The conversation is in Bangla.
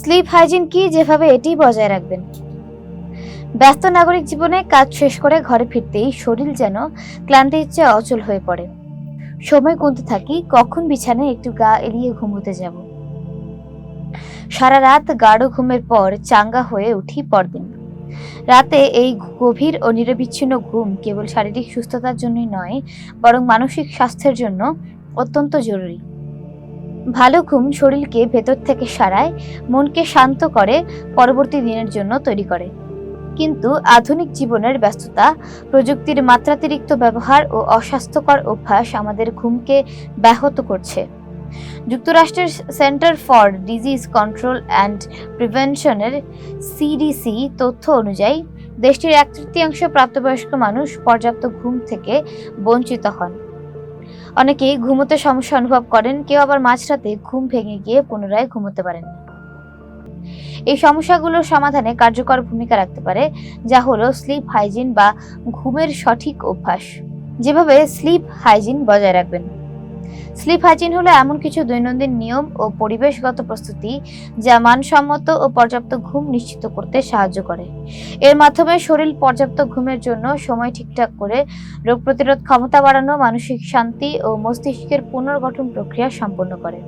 স্লিপ হাইজিন কি যেভাবে এটি বজায় রাখবেন? ব্যস্ত নাগরিক জীবনে কাজ শেষ করে ঘরে ফিরতেই শরীর যেন ক্লান্তির চেয়ে অচল হয়ে পড়ে। সময় গুনতে থাকি, কখন বিছানায় একটু গা এলিয়ে ঘুমোতে যাব। সারা রাত গাঢ় ঘুমের পর চাঙ্গা হয়ে উঠি পরদিন। রাতে এই গভীর ও নিরবিচ্ছিন্ন ঘুম কেবল শারীরিক সুস্থতার জন্যই নয়, বরং মানসিক স্বাস্থ্যের জন্য অত্যন্ত জরুরি। ভালো ঘুম শরীরকে ভেতর থেকে সারায়, মনকে শান্ত করে, পরবর্তী দিনের জন্য তৈরি করে। কিন্তু আধুনিক জীবনের ব্যস্ততা, প্রযুক্তির মাত্রাতিরিক্ত ব্যবহার ও অস্বাস্থ্যকর অভ্যাস আমাদের ঘুমকে ব্যাহত করছে। যুক্তরাষ্ট্রের centre for disease control and প্রিভেনশনের CDC তথ্য অনুযায়ী, দেশটির এক তৃতীয়াংশ প্রাপ্তবয়স্ক মানুষ পর্যাপ্ত ঘুম থেকে বঞ্চিত হন। অনেকেই ঘুমোতে সমস্যা অনুভব করেন, কেউ আবার মাঝরাতে ঘুম ভেঙে গিয়ে পুনরায় ঘুমোতে পারেন। এই সমস্যাগুলোর সমাধানে কার্যকর ভূমিকা রাখতে পারে, যা হলো স্লিপ হাইজিন বা ঘুমের সঠিক অভ্যাস। যেভাবে স্লিপ হাইজিন বজায় রাখবেন। স্লিপ হাইজিন হলো এমন কিছু দৈনন্দিন নিয়ম ও পরিবেশগত প্রস্তুতি যা মানসম্মত ও পর্যাপ্ত ঘুম নিশ্চিত করতে সাহায্য করে। এর মাধ্যমে শরীর পর্যাপ্ত ঘুমের জন্য সময় ঠিকঠাক করে রোগ প্রতিরোধ ক্ষমতা বাড়ানো, মানসিক শান্তি ও মস্তিষ্কের পুনর্গঠন প্রক্রিয়া সম্পন্ন করে।